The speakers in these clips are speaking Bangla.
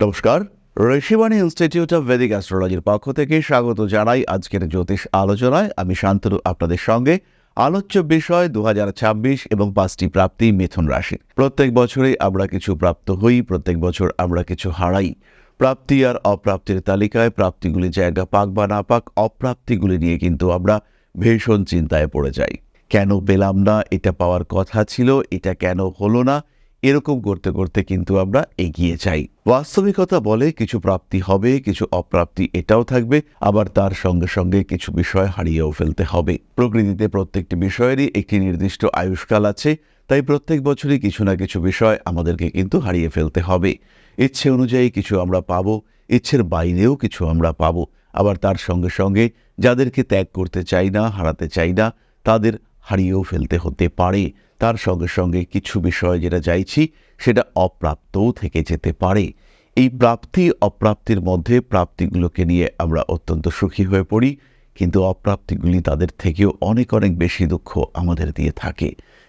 নমস্কার, ঋষিবাণী ইনস্টিটিউট অফ ভেদিক অ্যাস্ট্রোলজির পক্ষ থেকে স্বাগত জানাই আজকের জ্যোতিষ আলোচনায়। আমি শান্তনু, আপনাদের সঙ্গে আলোচ্য বিষয় দুহাজার ছাব্বিশ এবং পাঁচটি প্রাপ্তি মিথুন রাশির প্রত্যেক বছরে আমরা কিছু প্রাপ্ত হই, প্রত্যেক বছর আমরা কিছু হারাই। প্রাপ্তি আর অপ্রাপ্তির তালিকায় প্রাপ্তিগুলি জায়গা পাক বা না পাক, অপ্রাপ্তিগুলি নিয়ে কিন্তু আমরা ভীষণ চিন্তায় পড়ে যাই। কেন পেলাম না? এটা পাওয়ার কথা ছিল, এটা কেন হলো না? এরকম করতে করতে কিন্তু আমরা এগিয়ে যাই। বাস্তবিকতা বলে কিছু প্রাপ্তি হবে, কিছু অপ্রাপ্তি এটাও থাকবে, আবার তার সঙ্গে সঙ্গে কিছু বিষয় হারিয়েও ফেলতে হবে। প্রকৃতিতে প্রত্যেকটি বিষয়েরই একটি নির্দিষ্ট আয়ুষ্কাল আছে, তাই প্রত্যেক বছরই কিছু না কিছু বিষয় আমাদেরকে কিন্তু হারিয়ে ফেলতে হবে। ইচ্ছে অনুযায়ী কিছু আমরা পাবো, ইচ্ছের বাইরেও কিছু আমরা পাবো, আবার তার সঙ্গে সঙ্গে যাদেরকে ত্যাগ করতে চাই না, হারাতে চাই না, তাদের হারিয়েও ফেলতে হতে পারে। তার সঙ্গে সঙ্গে কিছু বিষয় যেটা চাইছি, সেটা অপ্রাপ্তও থেকে যেতে পারে। এই প্রাপ্তি, অপ্রাপ্তির মধ্যে প্রাপ্তিগুলোকে নিয়ে আমরা অত্যন্ত সুখী হয়ে পড়ি, কিন্তু অপ্রাপ্তিগুলি তাদের থেকেও অনেক অনেক বেশি দুঃখ আমাদের দিয়ে থাকে।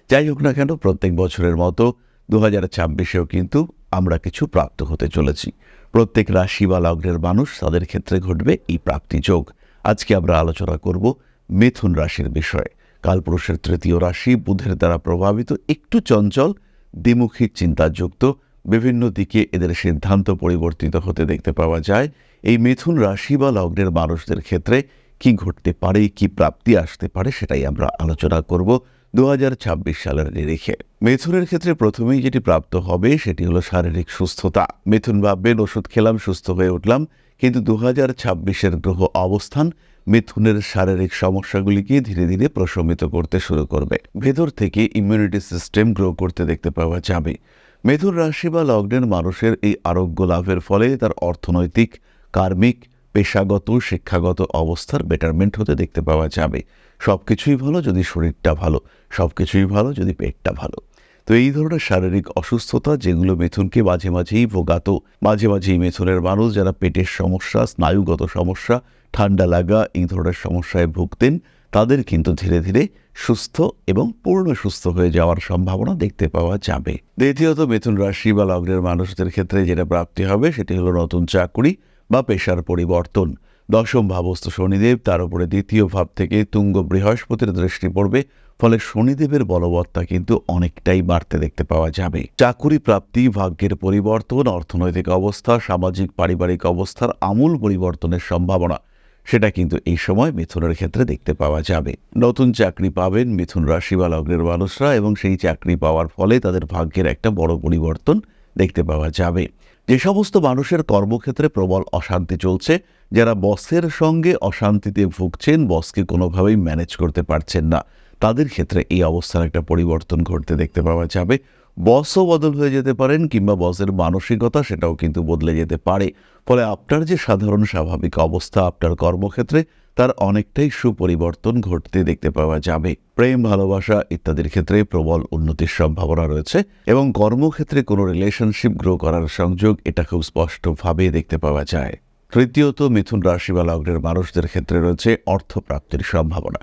যাই হোক না কেন, প্রত্যেক বছরের মতো দু হাজার ছাব্বিশেও কিন্তু আমরা কিছু প্রাপ্ত হতে চলেছি। প্রত্যেক রাশি বা লগ্নের মানুষ তাদের ক্ষেত্রে ঘটবে এই প্রাপ্তি যোগ। আজকে আমরা আলোচনা করব মিথুন রাশির বিষয়ে। কালপুরুষের তৃতীয় রাশি বুধের দ্বারা প্রভাবিত, একটু চঞ্চল দ্বিমুখী চিন্তাযুক্ত, বিভিন্ন দিকে এদের সিদ্ধান্ত পরিবর্তিত হতে দেখতে পাওয়া যায়। এই মিথুন রাশি বা লগ্নের মানুষদের ক্ষেত্রে কি ঘটতে পারে, কি প্রাপ্তি আসতে পারে সেটাই আমরা আলোচনা করব দু হাজার ছাব্বিশ সালের নিরিখে মিথুনের ক্ষেত্রে প্রথমেই যেটি প্রাপ্ত হবে সেটি হলো শারীরিক সুস্থতা। মিথুন ভাববেন, ওষুধ খেলাম, সুস্থ হয়ে উঠলাম। কিন্তু দু হাজার ছাব্বিশের গ্রহ অবস্থান মিথুনের শারীরিক সমস্যাগুলিকে ধীরে ধীরে প্রশমিত করতে শুরু করবে। ভেতর থেকে ইমিউনিটি সিস্টেম গ্রো করতে দেখতে পাওয়া যাবে। মিথুন রাশি বা লগ্নের মানুষের এই আরোগ্য লাভের ফলে তার অর্থনৈতিক, কার্মিক, পেশাগত, শিক্ষাগত অবস্থার বেটারমেন্ট হতে দেখতে পাওয়া যাবে। সব কিছুই ভালো যদি শরীরটা ভালো সব কিছুই ভালো যদি পেটটা ভালো। তো এই ধরনের শারীরিক অসুস্থতা যেগুলো মিথুনকে মাঝে মাঝেই ভোগাতো, মাঝে মাঝেই মিথুনের মানুষ যারা পেটের সমস্যা, স্নায়ুগত সমস্যা, ঠান্ডা লাগা, এই ধরনের সমস্যায় ভুগতেন, তাদের কিন্তু ধীরে ধীরে সুস্থ এবং পূর্ণ সুস্থ হয়ে যাওয়ার সম্ভাবনা দেখতে পাওয়া যাবে। দ্বিতীয়ত, মিথুন রাশি বা লগ্নের মানুষদের ক্ষেত্রে যেটা প্রাপ্তি হবে সেটি হলো নতুন চাকুরি বা পেশার পরিবর্তন। দশম ভাবস্থ শনিদেব, তার উপরে দ্বিতীয় ভাব থেকে তুঙ্গ বৃহস্পতির দৃষ্টি পড়বে ফলে শনিদেবের বলবত্তা কিন্তু অনেকটাই বাড়তে দেখতে পাওয়া যাবে। চাকুরি প্রাপ্তি, ভাগ্যের পরিবর্তন, অর্থনৈতিক অবস্থা, সামাজিক পারিবারিক অবস্থার আমূল পরিবর্তনের সম্ভাবনা, সেটা কিন্তু এই সময় মিথুনের ক্ষেত্রে দেখতে পাওয়া যাবে। নতুন চাকরি পাবেন মিথুন রাশি বা লগ্নের মানুষরা এবং সেই চাকরি পাওয়ার ফলে তাদের ভাগ্যের একটা বড় পরিবর্তন দেখতে পাওয়া যাবে। যে সমস্ত মানুষের কর্মক্ষেত্রে প্রবল অশান্তি চলছে, যারা বসের সঙ্গে অশান্তিতে ভুগছেন, বসকে কোনোভাবেই ম্যানেজ করতে পারছেন না। তাদের ক্ষেত্রে এই অবস্থার একটা পরিবর্তন ঘটতে দেখতে পাওয়া যাবে। বসও বদল হয়ে যেতে পারেন কিংবা বসের মানসিকতা সেটাও কিন্তু বদলে যেতে পারে। ফলে আপনার যে সাধারণ স্বাভাবিক অবস্থা, আপনার কর্মক্ষেত্রে তার অনেকটাই সুপরিবর্তন ঘটতে দেখতে পাওয়া যাবে। প্রেম, ভালোবাসা ইত্যাদির ক্ষেত্রে প্রবল উন্নতির সম্ভাবনা রয়েছে এবং কর্মক্ষেত্রে কোনো রিলেশনশিপ গ্রো করার সংযোগ এটা খুব স্পষ্টভাবে দেখতে পাওয়া যায়। তৃতীয়ত, মিথুন রাশি বা লগ্নের মানুষদের ক্ষেত্রে রয়েছে অর্থপ্রাপ্তির সম্ভাবনা।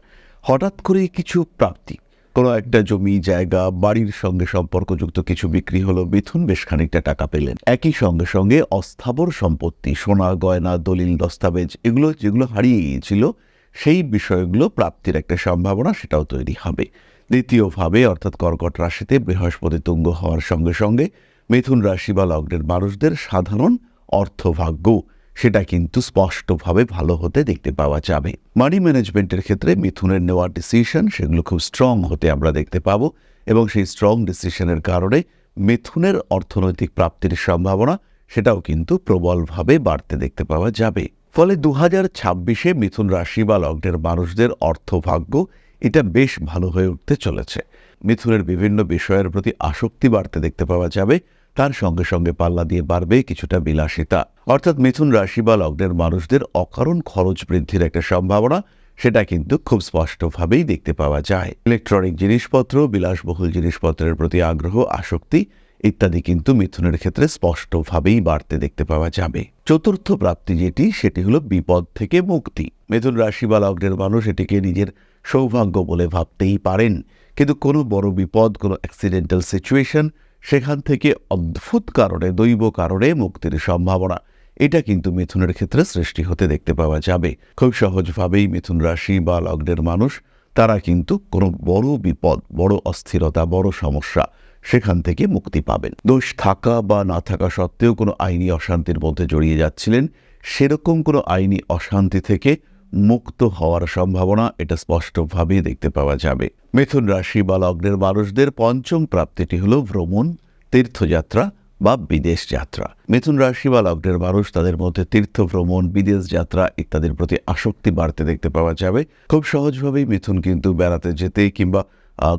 হঠাৎ করে কিছু প্রাপ্তি। কোনো একটা জমি, জায়গা, বাড়ির সঙ্গে সম্পর্কযুক্ত কিছু বিক্রি হলো, মিথুন বেশ খানিকটা টাকা পেলেন। একই সঙ্গে সঙ্গে অস্থাবর সম্পত্তি, সোনা, গয়না, দলিল, দস্তাবেজ এগুলো যেগুলো হারিয়ে গিয়েছিল সেই বিষয়গুলো প্রাপ্তির একটা সম্ভাবনা সেটাও তৈরি হবে। দ্বিতীয়ভাবে, অর্থাৎ কর্কট রাশিতে বৃহস্পতি তুঙ্গ হওয়ার সঙ্গে সঙ্গে মিথুন রাশি বা লগ্নের মানুষদের সাধারণ অর্থভাগ্য সেটা কিন্তু স্পষ্টভাবে ভালো হতে দেখতে পাওয়া যাবে। মানি ম্যানেজমেন্টের ক্ষেত্রে মিথুনের নেওয়া ডিসিশন সেগুলো খুব স্ট্রং হতে আমরা দেখতে পাবো এবং সেই স্ট্রং ডিসিশনের কারণে মিথুনের অর্থনৈতিক প্রাপ্তির সম্ভাবনা সেটাও কিন্তু প্রবলভাবে বাড়তে দেখতে পাওয়া যাবে। ফলে দু হাজার ছাব্বিশে মিথুন রাশি বা লগ্নের মানুষদের অর্থভাগ্য এটা বেশ ভালো হয়ে উঠতে চলেছে। মিথুনের বিভিন্ন বিষয়ের প্রতি আসক্তি বাড়তে দেখতে পাওয়া যাবে। তার সঙ্গে সঙ্গে পাল্লা দিয়ে বাড়বে কিছুটা বিলাসিতা। অর্থাৎ মিথুন রাশি বা লগ্নের মানুষদের অকারণ খরচ বৃদ্ধির একটা সম্ভাবনা, সেটা কিন্তু খুব স্পষ্টভাবেই দেখতে পাওয়া যায়। ইলেকট্রনিক জিনিসপত্র, বিলাসবহুল জিনিসপত্রের প্রতি আগ্রহ, আসক্তি ইত্যাদি কিন্তু মিথুনের ক্ষেত্রে স্পষ্টভাবেই বাড়তে দেখতে পাওয়া যাবে। চতুর্থ প্রাপ্তি যেটি, সেটি হলো বিপদ থেকে মুক্তি। মিথুন রাশি বা লগ্নের মানুষ এটিকে নিজের সৌভাগ্য বলে ভাবতেই পারেন। কিন্তু কোনো বড় বিপদ, কোনো অ্যাক্সিডেন্টাল সিচুয়েশন সেখান থেকে অদ্ভুত কারণে, দৈব কারণে মুক্তির সম্ভাবনা। এটা কিন্তু মিথুনের ক্ষেত্রে সৃষ্টি হতে দেখতে পাওয়া যাবে। খুব সহজভাবেই মিথুন রাশি বা লগ্নের মানুষ, তারা কিন্তু কোনো বড় বিপদ, বড় অস্থিরতা, বড় সমস্যা সেখান থেকে মুক্তি পাবেন। দোষ থাকা বা না থাকা সত্ত্বেও কোনো আইনি অশান্তির মধ্যে জড়িয়ে যাচ্ছিলেন। সেরকম কোনো আইনি অশান্তি থেকে মুক্ত হওয়ার সম্ভাবনা, এটা স্পষ্টভাবে দেখতে পাওয়া যাবে। মিথুন রাশি বা লগ্নের মানুষদের পঞ্চম প্রাপ্তিটি হলো ভ্রমণ, তীর্থযাত্রা বা বিদেশ যাত্রা। মিথুন রাশি বা লগ্নের মানুষ তাদের মধ্যে তীর্থ ভ্রমণ, বিদেশ যাত্রা ইত্যাদির প্রতি আসক্তি বাড়তে দেখতে পাওয়া যাবে। খুব সহজভাবেই মিথুন কিন্তু বেড়াতে যেতে কিংবা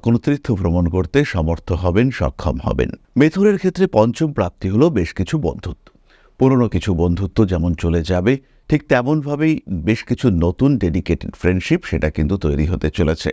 কোনো তীর্থ ভ্রমণ করতে সমর্থ হবেন, সক্ষম হবেন। মিথুনের ক্ষেত্রে পঞ্চম প্রাপ্তি হলো বেশ কিছু বন্ধুত্ব। পুরনো কিছু বন্ধুত্ব যেমন চলে যাবে ঠিক তেমনভাবেই বেশ কিছু নতুন ডেডিকেটেড ফ্রেন্ডশিপ সেটা কিন্তু তৈরি হতে চলেছে।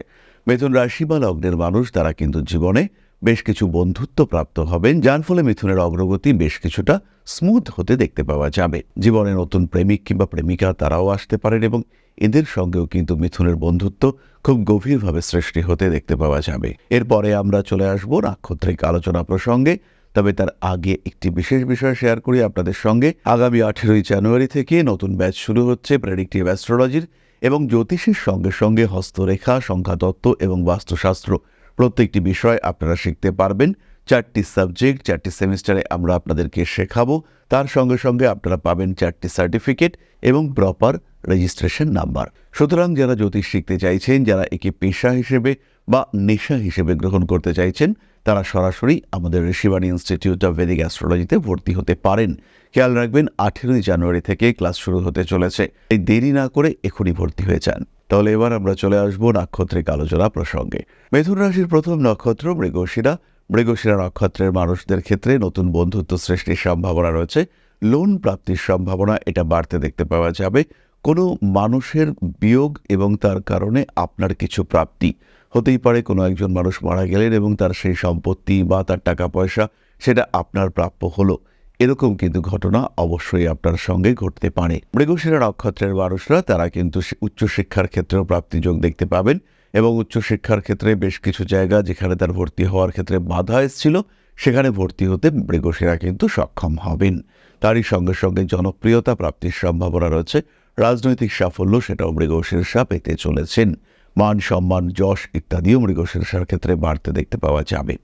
মিথুন রাশি বা লগ্নের মানুষ তারা কিন্তু জীবনে বেশ কিছু বন্ধুত্ব প্রাপ্ত হবেন, যার ফলে মিথুনের অগ্রগতি বেশ কিছুটা স্মুথ হতে দেখতে পাওয়া যাবে। জীবনে নতুন প্রেমিক কিংবা প্রেমিকা তারাও আসতে পারেন এবং এদের সঙ্গেও কিন্তু মিথুনের বন্ধুত্ব খুব গভীরভাবে সৃষ্টি হতে দেখতে পাওয়া যাবে। এরপরে আমরা চলে আসব নাক্ষত্রিক আলোচনা প্রসঙ্গে। তবে তার আগে একটি বিশেষ বিষয় শেয়ার করি আপনাদের সঙ্গে। আগামী আঠেরোই জানুয়ারি থেকে নতুন ব্যাচ শুরু হচ্ছে প্রেডিক্টিভ অ্যাস্ট্রোলজির এবং জ্যোতিষের সঙ্গে সঙ্গে হস্তরেখা, সংখ্যাতত্ত্ব এবং বাস্তুশাস্ত্র। প্রত্যেকটি বিষয় আপনারা শিখতে পারবেন। চারটি সাবজেক্ট চারটি সেমিস্টারে আমরা আপনাদেরকে শেখাবো। তার সঙ্গে সঙ্গে আপনারা পাবেন চারটি সার্টিফিকেট এবং প্রপার রেজিস্ট্রেশন নাম্বার সুতরাং যারা জ্যোতিষ শিখতে চাইছেন, যারা একে পেশা হিসেবে বা নেশা হিসেবে গ্রহণ করতে চাইছেন, তারা সরাসরি আমাদের ঋষিবাণী ইনস্টিটিউট অফ ভেদিক অ্যাস্ট্রোলজিতে ভর্তি হতে পারেন। খেয়াল রাখবেন, আঠেরোই জানুয়ারি থেকে ক্লাস শুরু হতে চলেছে। এই দেরি না করে এখনই ভর্তি হয়ে যান। তাহলে এবার আমরা চলে আসব নাক্ষত্রিক আলোচনা প্রসঙ্গে। মিথুন রাশির প্রথম নক্ষত্র মৃগশিরা। মৃগশিরা নক্ষত্রের মানুষদের ক্ষেত্রে নতুন বন্ধুত্ব সৃষ্টির সম্ভাবনা রয়েছে। লোন প্রাপ্তির সম্ভাবনা, এটা বাড়তে দেখতে পাওয়া যাবে। কোনো মানুষের বিয়োগ এবং তার কারণে আপনার কিছু প্রাপ্তি। হতেই পারে কোনো একজন মানুষ মারা গেলেন এবং তার সেই সম্পত্তি বা তার টাকা পয়সা সেটা আপনার প্রাপ্য হলো। এরকম কিন্তু ঘটনা অবশ্যই আপনার সঙ্গে ঘটতে পারে। মৃগশিরা নক্ষত্রের মানুষরা, তারা কিন্তু উচ্চশিক্ষার ক্ষেত্রেও প্রাপ্তি যোগ দেখতে পাবেন এবং উচ্চশিক্ষার ক্ষেত্রে বেশ কিছু জায়গা যেখানে তার ভর্তি হওয়ার ক্ষেত্রে বাধা এসেছিল, সেখানে ভর্তি হতে মৃগশিরা কিন্তু সক্ষম হবেন। তারই সঙ্গে সঙ্গে জনপ্রিয়তা প্রাপ্তির সম্ভাবনা রয়েছে। রাজনৈতিক সাফল্য সেটাও মৃগশীর্ষা পেতে চলেছেন। মান সম্মান, যশ ইত্যাদিও মৃগশীর্ষার ক্ষেত্রে বাড়তে দেখতে পাওয়া যাবে।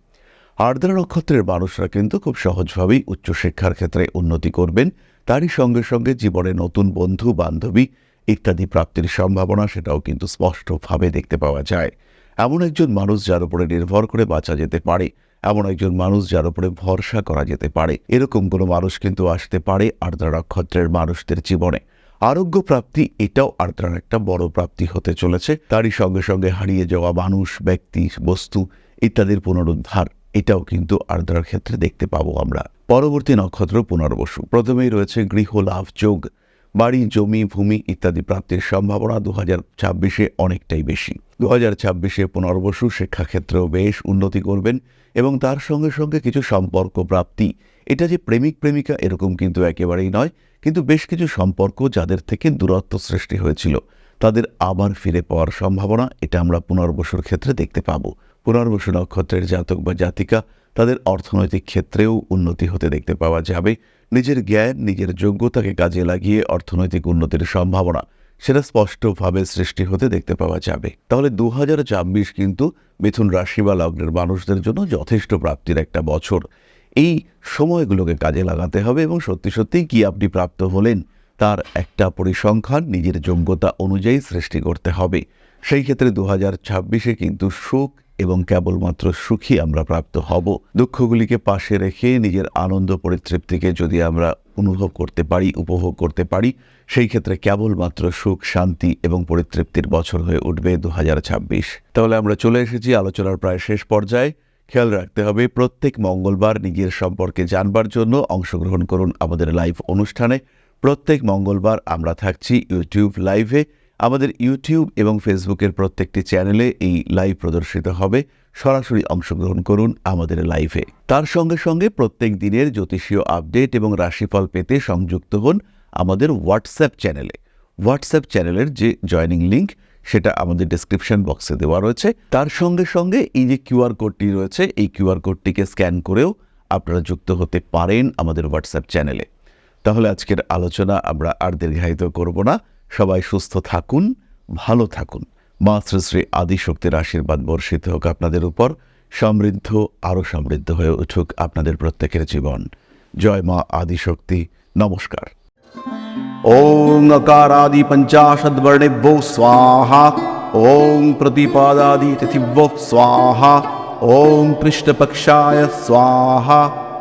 আর্দ্রা নক্ষত্রের মানুষরা কিন্তু খুব সহজভাবেই উচ্চশিক্ষার ক্ষেত্রে উন্নতি করবেন। তারই সঙ্গে সঙ্গে জীবনে নতুন বন্ধু, বান্ধবী ইত্যাদি প্রাপ্তির সম্ভাবনা সেটাও কিন্তু স্পষ্টভাবে দেখতে পাওয়া যায়। এমন একজন মানুষ যার উপরে নির্ভর করে বাঁচা যেতে পারে, এমন একজন মানুষ যার উপরে ভরসা করা যেতে পারে। এরকম কোনো মানুষ কিন্তু আসতে পারে আর্দ্রা নক্ষত্রের মানুষদের জীবনে। আরোগ্য প্রাপ্তি এটাও আর্দ্রার একটা বড় প্রাপ্তি হতে চলেছে। তারই সঙ্গে সঙ্গে হারিয়ে যাওয়া মানুষ, ব্যক্তি, বস্তু ইত্যাদির পুনরুদ্ধার, এটাও কিন্তু আর্দ্রার ক্ষেত্রে দেখতে পাবো আমরা। পরবর্তী নক্ষত্র পুনর্বসু। প্রথমেই রয়েছে গৃহ লাভ, যোগ। বাড়ি, জমি, ভূমি ইত্যাদি প্রাপ্তির সম্ভাবনা দু হাজার ছাব্বিশে অনেকটাই বেশি। দু হাজার ছাব্বিশে পুনর্বসু শিক্ষাক্ষেত্রেও বেশ উন্নতি করবেন এবং তার সঙ্গে সঙ্গে কিছু সম্পর্ক প্রাপ্তি। এটা যে প্রেমিক প্রেমিকা এরকম কিন্তু একেবারেই নয়, কিন্তু বেশ কিছু সম্পর্ক যাদের থেকে দূরত্ব সৃষ্টি হয়েছিল। তাদের আবার ফিরে পাওয়ার সম্ভাবনা এটা আমরা পুনর্বসুর ক্ষেত্রে দেখতে পাবো। পুনর্বসু নক্ষত্রের জাতক বা জাতিকা তাদের অর্থনৈতিক ক্ষেত্রেও উন্নতি হতে দেখতে পাওয়া যাবে। নিজের জ্ঞান, নিজের যোগ্যতাকে কাজে লাগিয়ে অর্থনৈতিক উন্নতির সম্ভাবনা সেটা স্পষ্টভাবে সৃষ্টি হতে দেখতে পাওয়া যাবে। তাহলে দু হাজার ছাব্বিশ কিন্তু মিথুন রাশি বা লগ্নের মানুষদের জন্য যথেষ্ট প্রাপ্তির একটা বছর। এই সময়গুলোকে কাজে লাগাতে হবে এবং সত্যি সত্যিই কি আপনি প্রাপ্ত হলেন তার একটা পরিসংখ্যান নিজের যোগ্যতা অনুযায়ী সৃষ্টি করতে হবে। সেই ক্ষেত্রে দু হাজার কিন্তু সুখ এবং কেবলমাত্র সুখী আমরা প্রাপ্ত হব। দুঃখগুলিকে পাশে রেখে নিজের আনন্দ পরিতৃপ্তিকে যদি আমরা অনুভব করতে পারি, উপভোগ করতে পারি, সেই ক্ষেত্রে কেবলমাত্র সুখ, শান্তি এবং পরিতৃপ্তির বছর হয়ে উঠবে দু হাজার ছাব্বিশ। তাহলে আমরা চলে এসেছি আলোচনার প্রায় শেষ পর্যায়ে। খেয়াল রাখতে হবে, প্রত্যেক মঙ্গলবার নিজের সম্পর্কে জানবার জন্য অংশগ্রহণ করুন আমাদের লাইভ অনুষ্ঠানে। প্রত্যেক মঙ্গলবার আমরা থাকছি ইউটিউব লাইভে। আমাদের ইউটিউব এবং ফেসবুকের প্রত্যেকটি চ্যানেলে এই লাইভ প্রদর্শিত হবে। সরাসরি অংশগ্রহণ করুন আমাদের লাইভে তার সঙ্গে সঙ্গে প্রত্যেক দিনের জ্যোতিষীয় আপডেট এবং রাশিফল পেতে সংযুক্ত হন আমাদের হোয়াটসঅ্যাপ চ্যানেলে হোয়াটসঅ্যাপ চ্যানেলের যে জয়নিং লিঙ্ক সেটা আমাদের ডেসক্রিপশন বক্সে দেওয়া রয়েছে। তার সঙ্গে সঙ্গে এই যে কিউআর কোডটি রয়েছে, এই কিউআর কোডটিকে স্ক্যান করেও আপনারা যুক্ত হতে পারেন আমাদের হোয়াটসঅ্যাপ চ্যানেলে তাহলে আজকের আলোচনা আমরা আর দীর্ঘায়িত করব না। সবাই সুস্থ থাকুন, ভালো থাকুন। মা শ্রী আদিশক্তির আশীর্বাদ বর্ষিত হোক আপনাদের উপর, সমৃদ্ধ আরও সমৃদ্ধ হয়ে উঠুক আপনাদের প্রত্যেকের জীবন। জয় মা আদিশক্তি, নমস্কার। ওং অকারাদি পঞ্চাশদ্বর্ণেভ্যো স্বাহা, ওং প্রতিপাদি তিথিভ্যো স্বাহা, ওং পৃষ্ঠপক্ষায় স্বাহা।